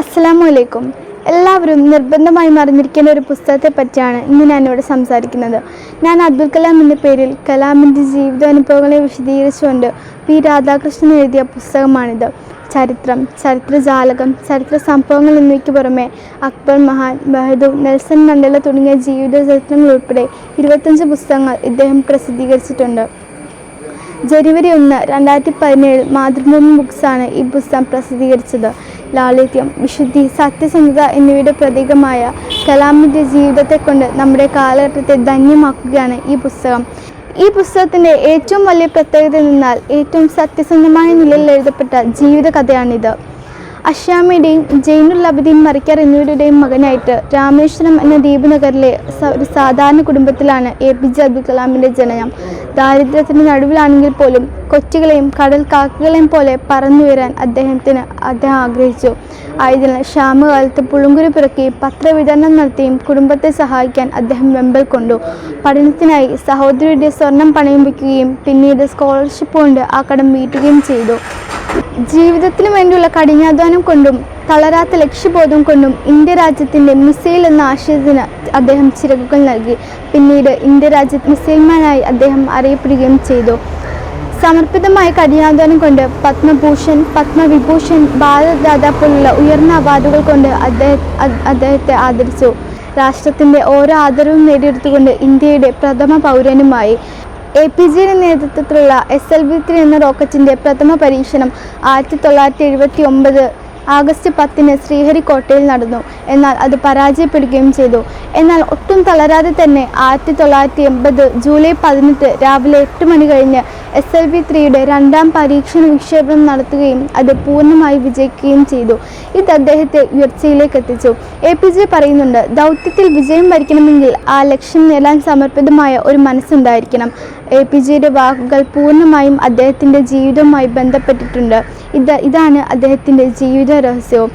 അസ്സലാമു അലൈക്കും. എല്ലാവരും നിർബന്ധമായി മറിഞ്ഞിരിക്കേണ്ട ഒരു പുസ്തകത്തെ പറ്റിയാണ് ഇന്ന് ഞാൻ ഇവിടെ സംസാരിക്കുന്നത്. ഞാൻ അബ്ദുൽ കലാം എന്ന പേരിൽ കലാമിന്റെ ജീവിതാനുഭവങ്ങളെ വിശദീകരിച്ചുകൊണ്ട് പി. രാധാകൃഷ്ണൻ എഴുതിയ പുസ്തകമാണിത്. ചരിത്രം ചരിത്രജാലകം ചരിത്ര സംഭവങ്ങൾ എന്നിവയ്ക്ക് പുറമെ അക്ബർ മഹാൻ ബഹദൂർ നെൽസൺ മണ്ഡല തുടങ്ങിയ ജീവിത ചരിത്രങ്ങൾ ഉൾപ്പെടെ ഇരുപത്തഞ്ച് പുസ്തകങ്ങൾ ഇദ്ദേഹം പ്രസിദ്ധീകരിച്ചിട്ടുണ്ട്. ജനുവരി ഒന്ന് രണ്ടായിരത്തി പതിനേഴ് മാതൃഭൂമി ബുക്സാണ് ഈ പുസ്തകം പ്രസിദ്ധീകരിച്ചത്. ലാളിത്യം വിശുദ്ധി സത്യസന്ധത എന്നിവയുടെ പ്രതീകമായ കലാമിന്റെ ജീവിതത്തെ കൊണ്ട് നമ്മുടെ കാലഘട്ടത്തെ ധന്യമാക്കുകയാണ് ഈ പുസ്തകം. ഈ പുസ്തകത്തിന്റെ ഏറ്റവും വലിയ പ്രത്യേകത എന്നാൽ ഏറ്റവും സത്യസന്ധമായ നിലയിൽ എഴുതപ്പെട്ട ജീവിത കഥയാണിത് അഷ്യാമയുടെയും ജൈനുൽ അബിദീൻ മറിക്കർ എന്നിവരുടെയും മകനായിട്ട് രാമേശ്വരം എന്ന ദ്വീപ് നഗറിലെ ഒരു സാധാരണ കുടുംബത്തിലാണ് എ പി ജെ അബ്ദുൽ കലാമിന്റെ ജനനം. ദാരിദ്ര്യത്തിന് നടുവിലാണെങ്കിൽ പോലും കൊച്ചുകളെയും കടൽ കാക്കകളെയും പോലെ പറന്നുയരാൻ അദ്ദേഹത്തിന് അദ്ദേഹം ആഗ്രഹിച്ചു. ആയതിനാൽ ക്ഷാമകാലത്ത് പുളുങ്കുരു പിറക്കി പത്രവിതരണം നടത്തിയും കുടുംബത്തെ സഹായിക്കാൻ അദ്ദേഹം വെമ്പൽ കൊണ്ടു. പഠനത്തിനായി സഹോദരിയുടെ സ്വർണം പണയം വയ്ക്കുകയും പിന്നീട് സ്കോളർഷിപ്പ് കൊണ്ട് ആ കടം വീട്ടുകയും ചെയ്തു. ജീവിതത്തിനു വേണ്ടിയുള്ള കഠിനാധ്വാനം കൊണ്ടും തളരാത്ത ലക്ഷ്യബോധം കൊണ്ടും ഇന്ത്യ രാജ്യത്തിന്റെ മിസൈൽ എന്ന ആശയത്തിന് അദ്ദേഹം ചിറകുകൾ നൽകി. പിന്നീട് ഇന്ത്യ രാജ്യത്ത് മിസൈൽമാനായി അദ്ദേഹം അറിയപ്പെടുകയും ചെയ്തു. സമർപ്പിതമായ കഠിനാധ്വാനം കൊണ്ട് പത്മഭൂഷൺ പത്മവിഭൂഷൺ ഭാരതദാത പോലുള്ള ഉയർന്ന അവാർഡുകൾ കൊണ്ട് അദ്ദേഹം അദ്ദേഹത്തെ ആദരിച്ചു. രാഷ്ട്രത്തിന്റെ ഓരോ ആദരവും നേടിയെടുത്തുകൊണ്ട് ഇന്ത്യയുടെ പ്രഥമ പൗരനുമായി എ പി ജിയുടെ നേതൃത്വത്തിലുള്ള എസ് എൽ വി ത്രീ എന്ന റോക്കറ്റിന്റെ പ്രഥമ പരീക്ഷണം ആയിരത്തി തൊള്ളായിരത്തി എഴുപത്തി ഒമ്പത് ആഗസ്റ്റ് പത്തിന് ശ്രീഹരിക്കോട്ടയിൽ നടന്നു. എന്നാൽ അത് പരാജയപ്പെടുകയും ചെയ്തു. എന്നാൽ ഒട്ടും തളരാതെ തന്നെ ആയിരത്തി തൊള്ളായിരത്തി എൺപത് ജൂലൈ പതിനെട്ട് രാവിലെ എട്ട് മണി കഴിഞ്ഞ് എസ് എൽ വി ത്രീയുടെ രണ്ടാം പരീക്ഷണ വിക്ഷേപണം നടത്തുകയും അത് പൂർണമായി വിജയിക്കുകയും ചെയ്തു. ഇത് അദ്ദേഹത്തെ ഉയർച്ചയിലേക്ക് എത്തിച്ചു. എ പി ജെ പറയുന്നുണ്ട് ദൗത്യത്തിൽ വിജയം വരിക്കണമെങ്കിൽ ആ ലക്ഷ്യം നേടാൻ സമർപ്പിതമായ ഒരു മനസ്സുണ്ടായിരിക്കണം. എ പി ജിയുടെ വാക്കുകൾ പൂർണമായും അദ്ദേഹത്തിന്റെ ജീവിതവുമായി ബന്ധപ്പെട്ടിട്ടുണ്ട്. ഇത് ഇതാണ് അദ്ദേഹത്തിന്റെ ജീവിത രഹസ്യവും.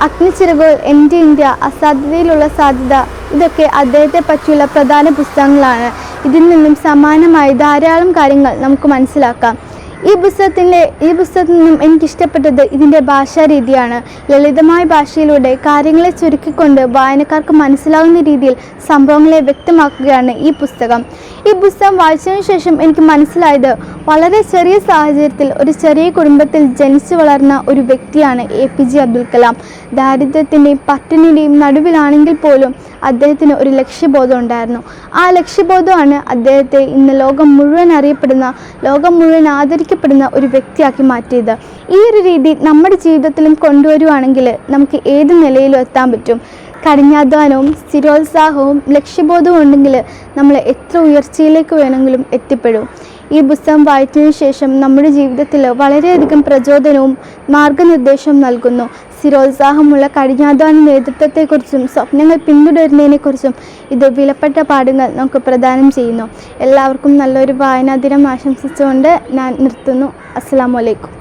അഗ്നിച്ചിറകുകൾ എന്റെ ഇന്ത്യ അസാധ്യതയിലുള്ള സാധ്യത ഇതൊക്കെ അദ്ദേഹത്തെ പറ്റിയുള്ള പ്രധാന പുസ്തകങ്ങളാണ്. ഇതിൽ നിന്നും സമാനമായ ധാരാളം കാര്യങ്ങൾ നമുക്ക് മനസ്സിലാക്കാം. ഈ പുസ്തകത്തിന്റെ ഈ പുസ്തകത്തിൽ നിന്നും എനിക്കിഷ്ടപ്പെട്ടത് ഇതിന്റെ ഭാഷാരീതിയാണ്. ലളിതമായ ഭാഷയിലൂടെ കാര്യങ്ങളെ ചുരുക്കിക്കൊണ്ട് വായനക്കാർക്ക് മനസ്സിലാവുന്ന രീതിയിൽ സംഭവങ്ങളെ വ്യക്തമാക്കുകയാണ് ഈ പുസ്തകം. ഈ പുസ്തകം വായിച്ചതിനു ശേഷം എനിക്ക് മനസ്സിലായത് വളരെ ചെറിയ സാഹചര്യത്തിൽ ഒരു ചെറിയ കുടുംബത്തിൽ ജനിച്ചു വളർന്ന ഒരു വ്യക്തിയാണ് A P J Abdul Kalam. ദാരിദ്ര്യത്തിന്റെയും പട്ടിണിയുടെയും നടുവിലാണെങ്കിൽ പോലും അദ്ദേഹത്തിന് ഒരു ലക്ഷ്യബോധം ഉണ്ടായിരുന്നു. ആ ലക്ഷ്യബോധമാണ് അദ്ദേഹത്തെ ഇന്ന് ലോകം മുഴുവൻ അറിയപ്പെടുന്ന ലോകം മുഴുവൻ ആദരിക്കപ്പെടുന്ന ഒരു വ്യക്തിയാക്കി മാറ്റിയത്. ഈ ഒരു രീതി നമ്മുടെ ജീവിതത്തിലും കൊണ്ടുവരുവാണെങ്കിൽ നമുക്ക് ഏത് നിലയിലും എത്താൻ പറ്റും. കഠിനാധ്വാനവും സ്ഥിരോത്സാഹവും ലക്ഷ്യബോധവും ഉണ്ടെങ്കിൽ നമ്മൾ എത്ര ഉയർച്ചയിലേക്ക് വേണമെങ്കിലും എത്തിപ്പെടും. ഈ പുസ്തകം വായിച്ചതിനു ശേഷം നമ്മുടെ ജീവിതത്തിൽ വളരെയധികം പ്രചോദനവും മാർഗനിർദ്ദേശവും നൽകുന്നു. സ്ഥിരോത്സാഹമുള്ള കഠിനാധ്വാന നേതൃത്വത്തെക്കുറിച്ചും സ്വപ്നങ്ങൾ പിന്തുടരുന്നതിനെക്കുറിച്ചും ഇത് വിലപ്പെട്ട പാഠങ്ങൾ നമുക്ക് പ്രദാനം ചെയ്യുന്നു. എല്ലാവർക്കും നല്ലൊരു വായനാ ദിനം ആശംസിച്ചുകൊണ്ട് ഞാൻ നിർത്തുന്നു. അസ്സാം വലൈക്കും